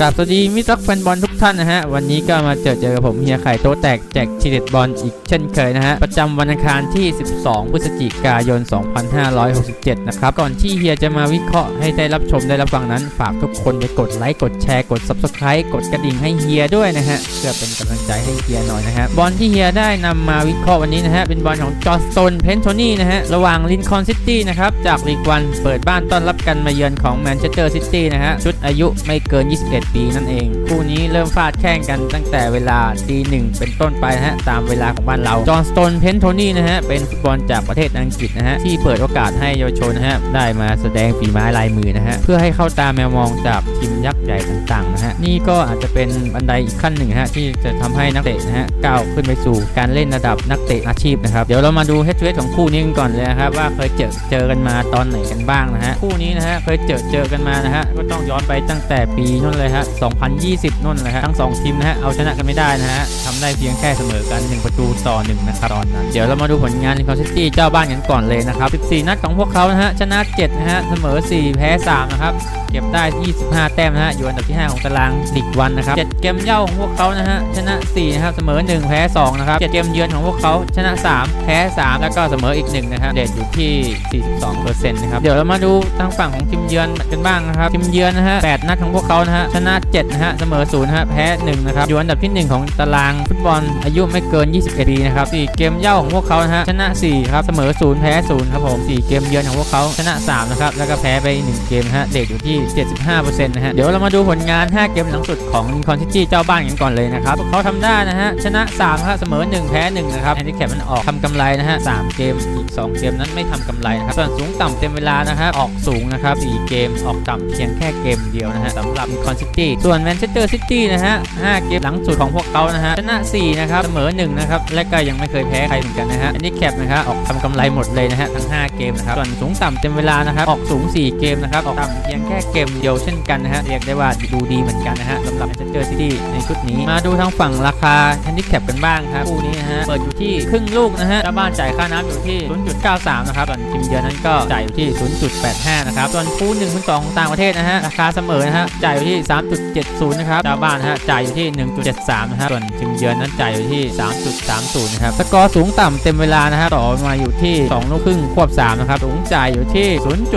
กราบสวัสดีมิตรรักแฟนบอลทุกท่านนะฮะ วันนี้ก็มาเจอเจอกับผมเฮียไข่โต๊ะแตกแจกทีเด็ดบอลอีกเช่นเคยนะฮะ ประจำวันอังคารที่ 12 พฤศจิกายน 2567 นะครับ ก่อนที่เฮียจะมาวิเคราะห์ให้ได้รับชมได้รับฟังนั้น ฝากทุกคนไปกดไลค์กดแชร์กด Subscribe กดกระดิ่งให้เฮียด้วยนะฮะ เพื่อเป็นกำลังใจให้เฮียหน่อยนะฮะบอลที่เฮียได้นำมาวิเคราะห์วันนี้นะฮะเป็นบอลของจอร์สโตนเพนโทนี่นะฮะระหว่างลินคอนซิตี้นะครับจากลีกวันเปิดบ้านต้อนรับกันมาเยือนของแมนเชสเตอร์ซิตี้นะฮะชุดอายุไม่เกิน 21ปีนั่นเอง คู่นี้เริ่มฟาดแข่งกันตั้งแต่เวลาตีหนึ่งเป็นต้นไปนะฮะตามเวลาของบ้านเรา จอห์นสโตนเพนโทนี่นะฮะเป็นฟุตบอลจากประเทศอังกฤษนะฮะที่เปิดโอกาสให้เยาวชนนะฮะได้มาแสดงฝีไม้ลายมือนะฮะเพื่อให้เข้าตาแมวมองจากทีมยักษ์ใหญ่ต่างๆนะฮะนี่ก็อาจจะเป็นบันไดอีกขั้นหนึ่งฮะที่จะทำให้นักเตะนะฮะก้าวขึ้นไปสู่การเล่นระดับนักเตะอาชีพนะครับเดี๋ยวเรามาดูเฮดเฮดของคู่นี้กันก่อนเลยนะครับว่าเคยเจอเจอกันมาตอนไหนกันบ้างนะฮะคู่นี้นะฮะเคยเจอเจอกันมานะฮะก็ต้องย้อนไปตั้งแต่ปีนู่นเลยฮะ2020นู่นเลยฮะทั้งสองทีมนะฮะ เอาชนะกันไม่ได้นะฮะทำได้เพียงแค่เสมอกัน 1 ประตูต่อ1นะครับตอนนั้น เดี๋ยวเรามาดูผลงานลินคอนซิตี้เจ้าบ้านกันก่อนเลยนะครับ 14 นัดของพวกเขานะฮะ ชนะ 7 นะฮะ เสมอ 4 แพ้ 3 นะครับ ก็บได้ 25 แต้มนะฮะ อยู่อันดับที่ 5 ของตารางลีกวันนะครับ 7 เกมเย่าของพวกเขานะฮะ ชนะ 4 นะครับ เสมอ 1 แพ้ 2 นะครับ 7 เกมเยือนของพวกเขาชนะ 3 แพ้ 3 แล้วก็เสมออีก 1 นะครับ เดทอยู่ที่ 42%นะครับ เดี๋ยวเรามาดูทางฝั่งของทีมเยือนกันบ้างนะครับ ทีมเยือนนะฮะ 8 นัดของพวกเขานะฮะ ชนะ 7 นะฮะ เสมอ 0 นะฮะ แพ้ 1 นะครับ อยู่อันดับที่ 1 ของตารางฟุตบอลอายุไม่เกิน 21 ปีนะครับ 4 เกมเย่าของพวกเขานะฮะ ชนะ 4 ครับ เสมอ 0 แพ้ 0 ครับผม 4 เกมเยือนของพวกเขาชนะ 3 นะครับ แล้วก็แพ้ไป 1 เกมฮะ เดทอยู่ที่75%นะฮะ เดี๋ยวเรามาดูผลงาน 5 เกมหลังสุดของคอนซิตี้เจ้าบ้านกันก่อนเลยนะครับ เขาทำได้นะฮะ ชนะ3ครับเสมอ 1 แพ้ 1 นะครับแฮนดิแคปมันออกทำกำไรนะฮะ 3 เกม อีก 2 เกมนั้นไม่ทำกำไรนะครับ ส่วนสูงต่ำเต็มเวลานะครับ ออกสูงนะครับ 4 เกม ออกต่ำเพียงแค่เกมเดียวนะฮะสำหรับคอนซิตี้ส่วนแมนเชสเตอร์ซิตี้นะฮะ 5 เกมหลังสุดของพวกเขานะฮะ ชนะ 4 นะครับ เสมอ 1 นะครับ และก็ยังไม่เคยแพ้ใครเหมือนกันนะฮะแฮนดิแคปนะครับออกทำกำไรหมดเลยนะฮะทั้ง 5 เกมนะครับส่วนสูงต่ำเต็มเวลานะครับออกสูง 4 เกมนะครับออกต่ำเพียงแค่เกมเดียวเช่นกันนะฮะเรียกได้ว่าดูดีเหมือนกันนะฮะสำหรับแมนเชสเตอร์ซิตี้ในชุดนี้ มาดูทางฝั่งราคาแฮนดิแคปกันบ้างครับคู่นี้นะฮะเปิดอยู่ที่ครึ่งลูกนะฮะเจ้าบ้านจ่ายค่าน้ำอยู่ที่ 0.93 นะครับส่วนทีมเยือนนั้นก็จ่ายอยู่ที่ 0.85 นะครับส่วนคู่1คูณ2ของต่างประเทศนะฮะราคาเสมอนะฮะจ่ายอยู่ที่ 3.70 นะครับเจ้าบ้านฮะจ่ายอยู่ที่ 1.73 นะครับส่วนทีมเยือนนั้นจ่ายอยู่ที่ 3.30 นะครับสกอร์สูงต่ำเต็มเวลานะฮะต่อมาอยู่ที่2ลูกครึ่งควบ3นะครับสูงจ่ายอยู่ที่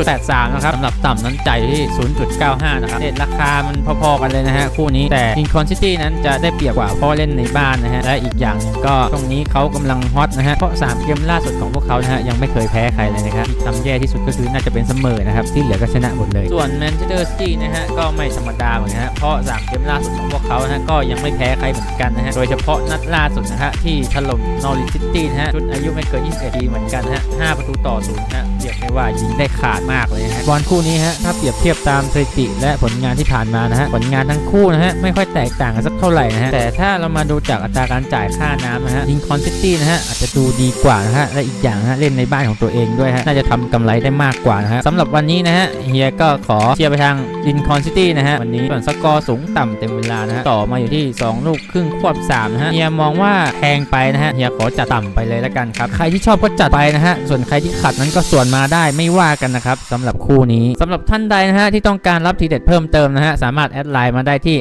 0.83 นะครับสำหรับต่ำนั้นจ่ายอยู่ที่0.95 นะครับเรทราคามันพอๆกันเลยนะฮะคู่นี้แต่ลินคอนซิตี้นั้นจะได้เปรียบกว่าเพราะเล่นในบ้านนะฮะและอีกอย่างหนึ่งก็ตรงนี้เขากำลังฮอตนะฮะเพราะ 3 เกมล่าสุดของพวกเขานะฮะยังไม่เคยแพ้ใครเลยนะครับที่ทำแย่ที่สุดก็คือน่าจะเป็นเสมอนะครับที่เหลือก็ชนะหมดเลย ส่วนแมนเชสเตอร์ซิตี้นะฮะก็ไม่ธรรมดาเหมือนกันฮะเพราะ 3 เกมล่าสุดของพวกเขานะฮะก็ยังไม่แพ้ใครเหมือนกันนะฮะโดยเฉพาะนัดล่าสุดนะฮะที่ถล่มนอริซิตี้นะฮะชุดอายุไม่เกิน 21 ปีเหมือนกันนะฮะ5ประตูต่อศูนย์นะฮะเรียกได้ว่ายิงได้ขาดมากเลยนะฮะบอลคู่นี้ฮะถ้าเปรียบเทียบตามสถิติและผลงานที่ผ่านมานะฮะผลงานทั้งคู่นะฮะไม่ค่อยแตกต่างกันสักเท่าไหร่นะฮะแต่ถ้าเรามาดูจากอัตราการจ่ายค่าน้ำนะฮะลิงคอนซิตี้นะฮะอาจจะดูดีกว่านะฮะและอีกอย่างนะฮะเล่นในบ้านของตัวเองด้วยฮะน่าจะทำกำไรได้มากกว่านะฮะสำหรับวันนี้นะฮะเฮียก็ขอเชียร์ไปทางลินคอนซิตี้นะฮะวันนี้ส่วนสกอร์สูงต่ำเต็มเวลานะฮะต่อมาอยู่ที่ 2 ลูกครึ่งควบ3นะฮะเฮียมองว่าแพงไปนะฮะเฮียขอจัดต่ำไปเลยแล้วกันครับใครที่ชอบก็จัดไปนะฮะส่วนใครที่ขัดนั้นก็ส่วนมาได้ไม่ว่ากันนะครับสำหรับคู่นี้สำหรับท่านใดนะฮะที่ที่ต้องการรับทีเด็ดเพิ่มเติมนะฮะ สามารถแอดไลน์มาได้ที่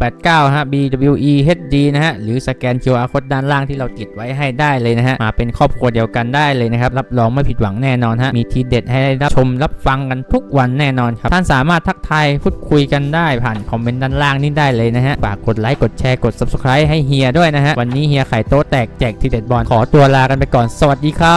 989ฮะ BWEHD นะฮะ หรือสแกน QR code ด้านล่างที่เราติดไว้ให้ได้เลยนะฮะ มาเป็นครอบครัวเดียวกันได้เลยนะครับ รับรองไม่ผิดหวังแน่นอนฮะ มีทีเด็ดให้ได้รับชมรับฟังกันทุกวันแน่นอนครับ ท่านสามารถทักทายพูดคุยกันได้ผ่านคอมเมนต์ด้านล่างนี่ได้เลยนะฮะ ฝากกดไลค์กดแชร์กด subscribe ให้เฮียด้วยนะฮะ วันนี้เฮียไข่โต๊ะแตกแจกทีเด็ดบอลขอตัวลากันไปก่อน สวัสดีครับ